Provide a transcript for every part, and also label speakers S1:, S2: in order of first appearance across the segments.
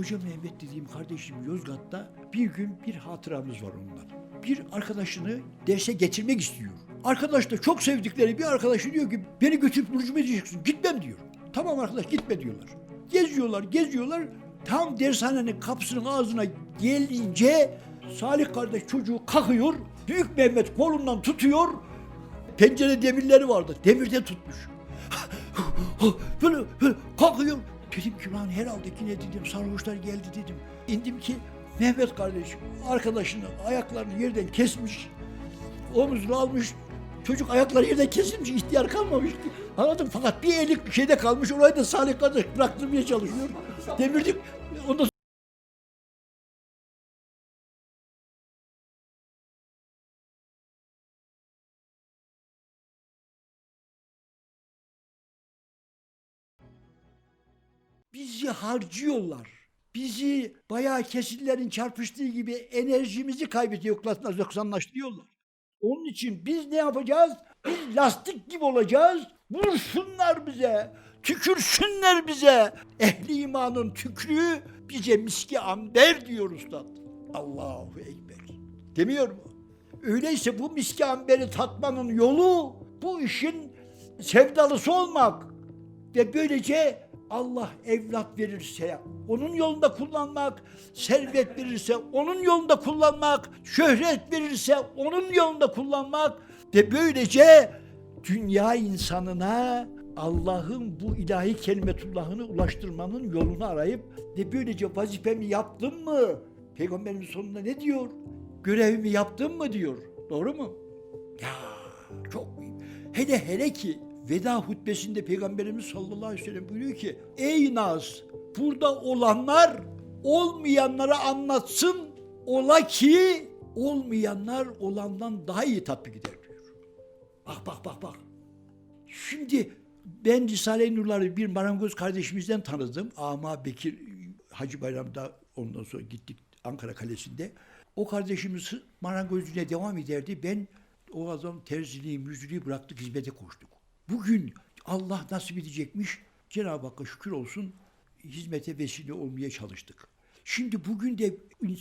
S1: Hoca Mehmet dediğim kardeşim Yozgat'ta bir gün bir hatıramız var ondan. Bir arkadaşını derse getirmek istiyor. Arkadaş da çok sevdikleri bir arkadaşı diyor ki beni götürüp Nurcu'ma edeceksin. Gitmem diyor. Tamam arkadaş gitme diyorlar. Geziyorlar geziyorlar. Tam dershanenin kapısının ağzına gelince Salih kardeş çocuğu kalkıyor. Büyük Mehmet kolundan tutuyor. Pencere demirleri vardı. Demirden tutmuş. böyle, böyle kalkıyor. Dedim ki lan herhalde yine dedim sarhoşlar geldi dedim. İndim ki Mehmet kardeşim arkadaşını ayaklarını yerden kesmiş. Omuzunu almış. Çocuk ayakları yerden kesilmiş. ihtiyar kalmamış. Anladım fakat bir eli şeyde kalmış. Orayı da Salih kardeş bıraktırmaya çalışıyor. Demirdik. Ondan bizi harcıyorlar. Bizi bayağı kesitlerin çarpıştığı gibi enerjimizi kaybediyorlar, yoksanlaştırıyorlar. Onun için biz ne yapacağız? Biz lastik gibi olacağız. Vursunlar bize, tükürsünler bize. Ehli imanın tükrüğü bize miski amber diyor Üstad. Allahu Ekber. Demiyor mu? Öyleyse bu miski amberi tatmanın yolu bu işin sevdalısı olmak ve böylece Allah evlat verirse onun yolunda kullanmak, servet verirse onun yolunda kullanmak, şöhret verirse onun yolunda kullanmak ve böylece dünya insanına Allah'ın bu ilahi kelimetullahını ulaştırmanın yolunu arayıp ve böylece vazifemi yaptım mı? Peygamberimiz sonunda ne diyor? Görevimi yaptım mı diyor. Doğru mu? Ya çok. Hele hele ki veda hutbesinde Peygamberimiz sallallahu aleyhi ve sellem buyuruyor ki Ey Naz burada olanlar olmayanlara anlatsın ola ki olmayanlar olandan daha iyi tatbik eder diyor. Bak bak bak bak. Şimdi ben Risale-i Nurları bir marangoz kardeşimizden tanıdım. Ama Bekir Hacı Bayram'da ondan sonra gittik Ankara Kalesi'nde. O kardeşimiz marangozluğuna devam ederdi. Ben o adam terziliği, müzülüğü bıraktık, hizmete koştuk. Bugün Allah nasip edecekmiş. Cenab-ı Hakk'a şükür olsun hizmete vesile olmaya çalıştık. Şimdi bugün de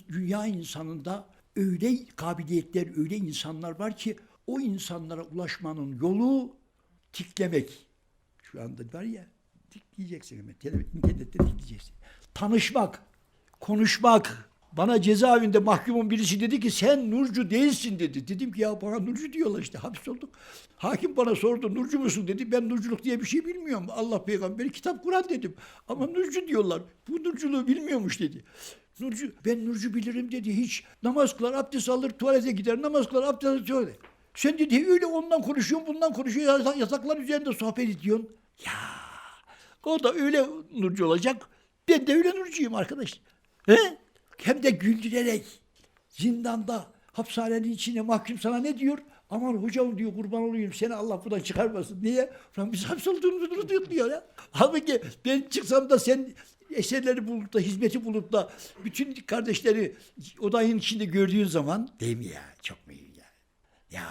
S1: dünya insanında öyle kabiliyetler, öyle insanlar var ki o insanlara ulaşmanın yolu tiklemek. Şu anda var ya tikleyeceksin hemen. İnternette tikleyeceksin. Tanışmak, konuşmak. Bana cezaevinde mahkumun birisi dedi ki sen Nurcu değilsin dedi. Dedim ki ya bana Nurcu diyorlar işte hapis olduk. Hakim bana sordu Nurcu musun dedi. Ben Nurculuk diye bir şey bilmiyorum. Allah peygamberi kitap Kur'an dedim. Ama Nurcu diyorlar. Bu Nurculuğu bilmiyormuş dedi. Nurcu, ben Nurcu bilirim dedi. Hiç namaz kılar, abdest alır, tuvalete gider, namaz kılar, abdest alır, tuvalete. Sen dedi öyle ondan konuşuyorsun, bundan konuşuyorsun, yasak- yasaklar üzerinde sohbet ediyorsun. Ya o da öyle Nurcu olacak. Ben de öyle Nurcuyum arkadaş. He? Hem de güldürerek zindanda hapishanenin içine mahkum sana ne diyor? Aman hocam diyor kurban olayım seni Allah buradan çıkarmasın. Niye? Lan biz hapsolduğumuzu unutuyor diyor ya. Halbuki ben çıksam da sen eserleri bulup da hizmeti bulup da bütün kardeşleri odayın içinde gördüğün zaman değil mi ya? Çok mühim ya. Ya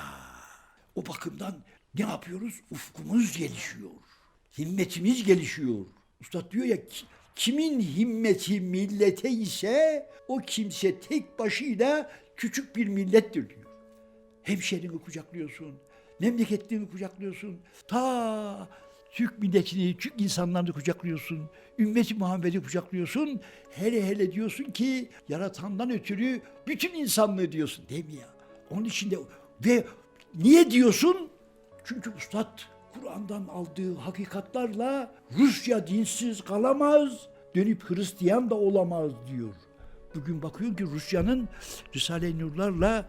S1: o bakımdan ne yapıyoruz? Ufkumuz gelişiyor. Himmetimiz gelişiyor. Üstad diyor ya kimin himmeti millete ise o kimse tek başıyla küçük bir millettir diyor. Hemşerini kucaklıyorsun, memleketliğini kucaklıyorsun. Ta Türk milletini, Türk insanlarını kucaklıyorsun. Ümmeti Muhammed'i kucaklıyorsun. Hele hele diyorsun ki yaratandan ötürü bütün insanlığı diyorsun değil mi ya? Onun için de ve niye diyorsun? Çünkü Üstad Kur'an'dan aldığı hakikatlarla Rusya dinsiz kalamaz, dönüp Hristiyan da olamaz diyor. Bugün bakıyorum ki Rusya'nın Risale-i Nurlarla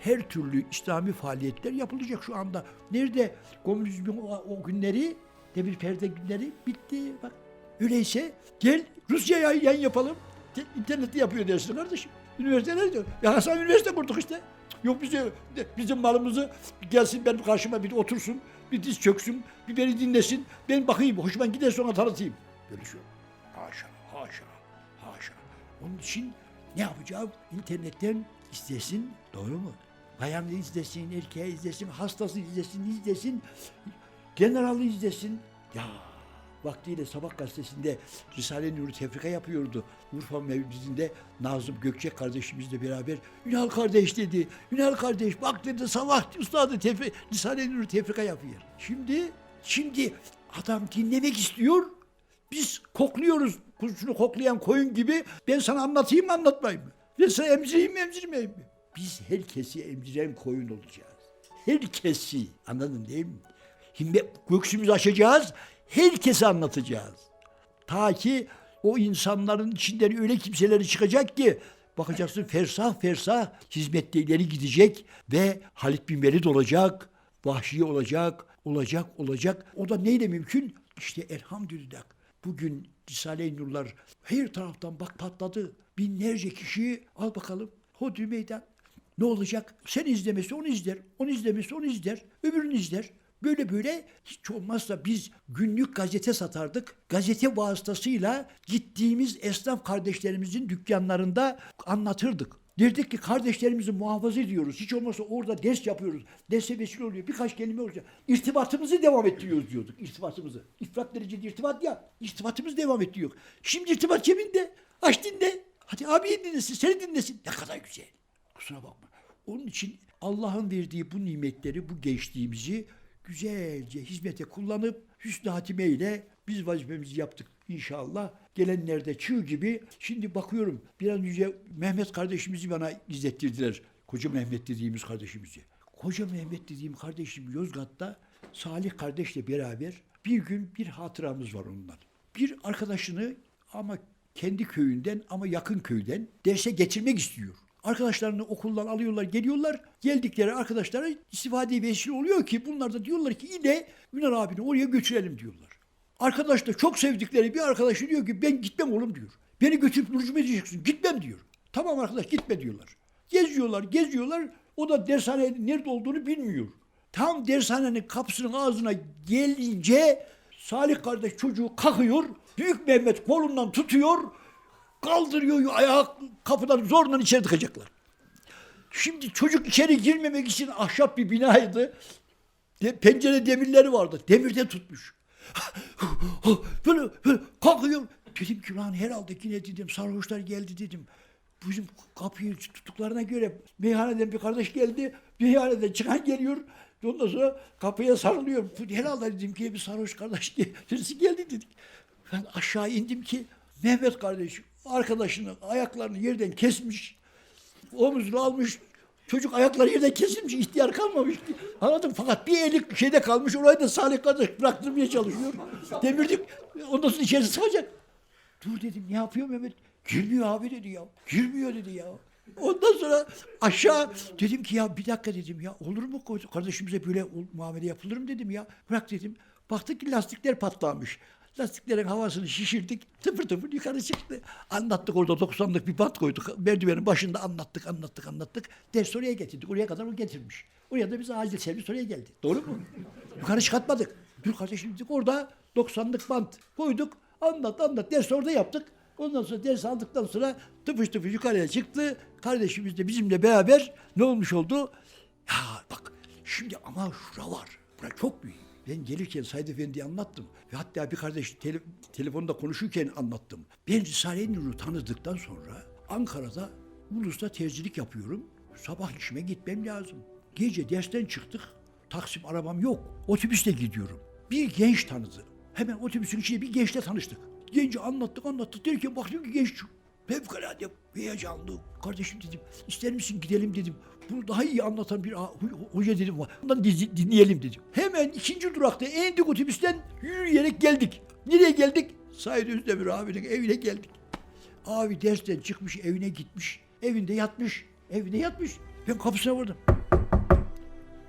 S1: her türlü İslami faaliyetler yapılacak şu anda. Nerede komünizmin o, günleri, demir perde günleri bitti. Bak öyleyse gel Rusya'ya yayın yapalım. Te- İnternette yapıyor dersin kardeşim. Üniversiteler diyor. Ya Hasan üniversite kurduk işte. Yok bize bizim malımızı gelsin benim karşıma bir otursun, bir diz çöksün, bir beni dinlesin. Ben bakayım, hoşuma gider sonra tanıtayım. Böyle şey. Haşa, haşa, haşa. Onun için ne yapacağım? İnternetten izlesin, doğru mu? Bayanı izlesin, erkeği izlesin, hastası izlesin, izlesin, generalı izlesin. Ya vaktiyle Sabah gazetesinde Risale-i Nur'u tefrika yapıyordu. Urfa mevlidinde Nazım Gökçek kardeşimizle beraber Ünal kardeş dedi. Ünal kardeş bak dedi Sabah ustadı tefri, Risale-i Nur'u tefrika yapıyor. Şimdi şimdi adam dinlemek istiyor. Biz kokluyoruz kurşunu koklayan koyun gibi. Ben sana anlatayım mı anlatmayayım mı? Ben sana emzireyim mi emzirmeyeyim mi? Biz herkesi emziren koyun olacağız. Herkesi. Anladın değil mi? Şimdi göksümüzü açacağız. Herkese anlatacağız. Ta ki o insanların içinden öyle kimseleri çıkacak ki bakacaksın fersah fersah hizmette gidecek ve Halit bin Velid olacak, Vahşi olacak, olacak, olacak. O da neyle mümkün? İşte elhamdülillah. Bugün Risale-i Nurlar her taraftan bak patladı. Binlerce kişi al bakalım. Hodri meydan. Ne olacak? Sen izlemesi onu izler, onu izlemesi onu izler, öbürünü izler. Böyle böyle hiç olmazsa biz günlük gazete satardık. Gazete vasıtasıyla gittiğimiz esnaf kardeşlerimizin dükkanlarında anlatırdık. Derdik ki kardeşlerimizi muhafaza ediyoruz. Hiç olmazsa orada ders yapıyoruz. Derse vesile oluyor. Birkaç kelime olacak. İrtibatımızı devam ettiriyoruz diyorduk. İrtibatımızı. İfrat dereceli irtibat ya. İrtibatımız devam ettiriyor. Şimdi irtibat cebinde. Aç dinle. Hadi abi dinlesin, seni dinlesin. Ne kadar güzel. Kusura bakma. Onun için Allah'ın verdiği bu nimetleri, bu gençliğimizi güzelce hizmete kullanıp hüsnü hatimeyle biz vazifemizi yaptık inşallah. Gelenler de çığ gibi. Şimdi bakıyorum bir an önce Mehmet kardeşimizi bana izlettirdiler. Koca Mehmet dediğimiz kardeşimizi. Koca Mehmet dediğim kardeşim Yozgat'ta Salih kardeşle beraber bir gün bir hatıramız var ondan. Bir arkadaşını ama kendi köyünden ama yakın köyden derse getirmek istiyor. Arkadaşlarını okuldan alıyorlar, geliyorlar. Geldikleri arkadaşlara istifade vesile oluyor ki bunlar da diyorlar ki yine Ünal abini oraya götürelim diyorlar. Arkadaş da çok sevdikleri bir arkadaşı diyor ki ben gitmem oğlum diyor. Beni götürüp nurcum edeceksin gitmem diyor. Tamam arkadaş gitme diyorlar. Geziyorlar geziyorlar o da dershanenin nerede olduğunu bilmiyor. Tam dershanenin kapısının ağzına gelince Salih kardeş çocuğu kalkıyor. Büyük Mehmet kolundan tutuyor. Kaldırıyor ayağı kapıdan zorla içeri tıkacaklar. Şimdi çocuk içeri girmemek için ahşap bir binaydı. De, pencere demirleri vardı. Demirden tutmuş. böyle, böyle kalkıyor. Dedim ki lan herhalde yine dedim sarhoşlar geldi dedim. Bizim kapıyı tuttuklarına göre meyhaneden bir kardeş geldi. Meyhaneden çıkan geliyor. Ondan sonra kapıya sarılıyor. Herhalde dedim ki bir sarhoş kardeş birisi geldi dedik. Ben aşağı indim ki Mehmet kardeş arkadaşının ayaklarını yerden kesmiş. Omuzunu almış. Çocuk ayakları yerden kesilmiş. ihtiyar kalmamış. Anladım fakat bir eli şeyde kalmış. Orayı da Salih kardeş bıraktırmaya çalışıyor. Demirdik. Ondan sonra içeri sıkacak. Dur dedim ne yapıyor Mehmet? Girmiyor abi dedi ya. Girmiyor dedi ya. Ondan sonra aşağı dedim ki ya bir dakika dedim ya olur mu kardeşimize böyle muamele yapılır mı dedim ya. Bırak dedim. Baktık ki lastikler patlamış. Lastiklerin havasını şişirdik. Tıpır tıpır yukarı çıktı. Anlattık orada 90'lık bir bant koyduk. Merdivenin başında anlattık anlattık anlattık. Ders oraya getirdik. Oraya kadar o getirmiş. Oraya da biz acil servis oraya geldi. Doğru mu? yukarı çıkartmadık. Dur kardeşim dedik orada 90'lık bant koyduk. Anlat anlat. Ders orada yaptık. Ondan sonra ders aldıktan sonra tıpış tıpış yukarıya çıktı. Kardeşimiz de bizimle beraber ne olmuş oldu? Ya bak şimdi ama şura var. Bura çok büyük. Ben gelirken Said Efendi'ye anlattım. Ve hatta bir kardeş tele, telefonda konuşurken anlattım. Ben Risale-i Nur'u tanıdıktan sonra Ankara'da Ulus'ta terzilik yapıyorum. Sabah işime gitmem lazım. Gece dersten çıktık. Taksim arabam yok. Otobüsle gidiyorum. Bir genç tanıdı. Hemen otobüsün içinde bir gençle tanıştık. Genci anlattık anlattık derken baktım ki genç fevkalade heyecanlı. Kardeşim dedim ister misin gidelim dedim. Bunu daha iyi anlatan bir hoca dedim var. Ondan dinleyelim dedim. Hemen ikinci durakta indik otobüsten yürüyerek geldik. Nereye geldik? Said Özdemir abinin evine geldik. Abi dersten çıkmış evine gitmiş. Evinde yatmış. Evinde yatmış. Ben kapısına vurdum.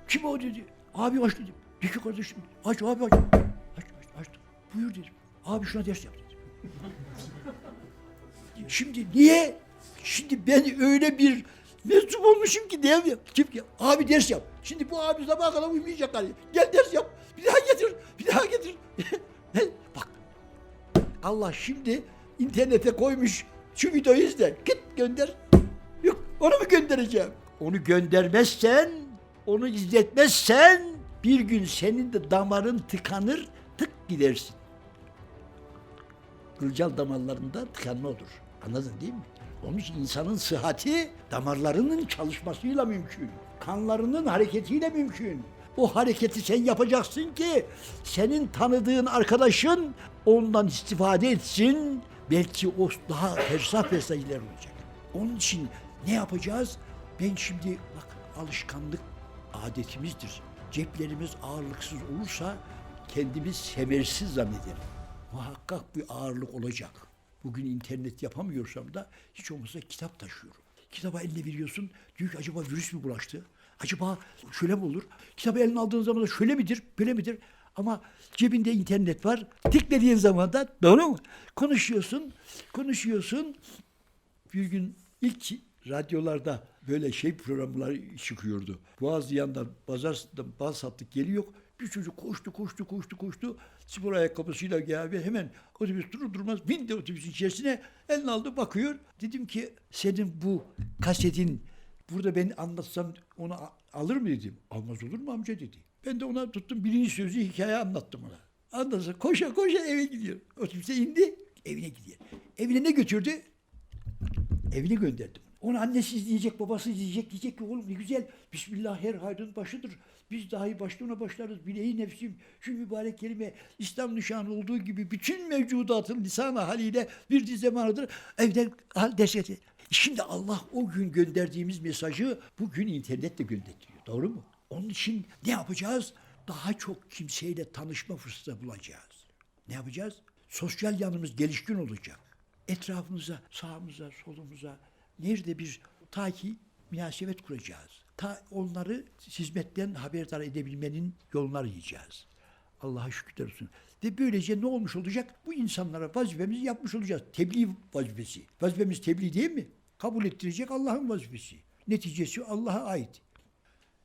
S1: Kim o dedi. Abi aç dedim. Peki kardeşim aç abi aç. Aç aç aç. Buyur dedim. Abi şuna ders yap dedim. Şimdi niye? Şimdi ben öyle bir mensup olmuşum ki diye kim ki abi ders yap. Şimdi bu abi sabaha kadar uyumayacak hani. Gel ders yap. Bir daha getir. Bir daha getir. Bak. Allah şimdi internete koymuş şu videoyu izle. Git gönder. Yok onu mu göndereceğim? Onu göndermezsen, onu izletmezsen bir gün senin de damarın tıkanır, tık gidersin. kılcal damarlarında tıkanma olur. Anladın değil mi? Onun için insanın sıhhati damarlarının çalışmasıyla mümkün. Kanlarının hareketiyle mümkün. O hareketi sen yapacaksın ki senin tanıdığın arkadaşın ondan istifade etsin. Belki o daha fersah fersah ileri olacak. Onun için ne yapacağız? Ben şimdi bak alışkanlık adetimizdir. Ceplerimiz ağırlıksız olursa kendimiz semersiz zannederim. Muhakkak bir ağırlık olacak. Bugün internet yapamıyorsam da hiç olmazsa kitap taşıyorum. Kitaba eline veriyorsun. Diyor ki acaba virüs mü bulaştı? Acaba şöyle mi olur? Kitabı eline aldığın zaman da şöyle midir, böyle midir? Ama cebinde internet var. Tıkladığın zaman da doğru mu? Konuşuyorsun, konuşuyorsun. Bir gün ilk radyolarda böyle şey programlar çıkıyordu. Boğaz yandan pazardan bal sattık geliyor. Bir çocuk koştu koştu koştu koştu. Spor ayakkabısıyla geldi. Hemen otobüs durur durmaz bindi otobüsün içerisine. Elini aldı bakıyor. Dedim ki senin bu kasetin burada ben anlatsam onu alır mı dedim. Almaz olur mu amca dedi. Ben de ona tuttum birinci sözü hikaye anlattım ona. Anlasın koşa koşa eve gidiyor. Otobüse indi evine gidiyor. Evine ne götürdü? evine gönderdim. Onu annesi izleyecek, babası izleyecek. Diyecek ki oğlum ne güzel. Bismillah her hayrın başıdır. Biz dahi başta ona başlarız. Bileği nefsim şu mübarek kelime İslam nişanı olduğu gibi bütün mevcudatın lisanı haliyle bir zamanıdır. Evden al dehşeti. Şimdi Allah o gün gönderdiğimiz mesajı bugün internetle gönderiyor. Doğru mu? Onun için ne yapacağız? Daha çok kimseyle tanışma fırsatı bulacağız. Ne yapacağız? Sosyal yanımız gelişkin olacak etrafımıza, sağımıza, solumuza nerede bir ta ki münasebet kuracağız. Ta onları hizmetten haberdar edebilmenin yolunu arayacağız. Allah'a şükürler olsun. Ve böylece ne olmuş olacak? Bu insanlara vazifemizi yapmış olacağız. Tebliğ vazifesi. Vazifemiz tebliğ değil mi? Kabul ettirecek Allah'ın vazifesi. Neticesi Allah'a ait.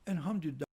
S1: Elhamdülillah.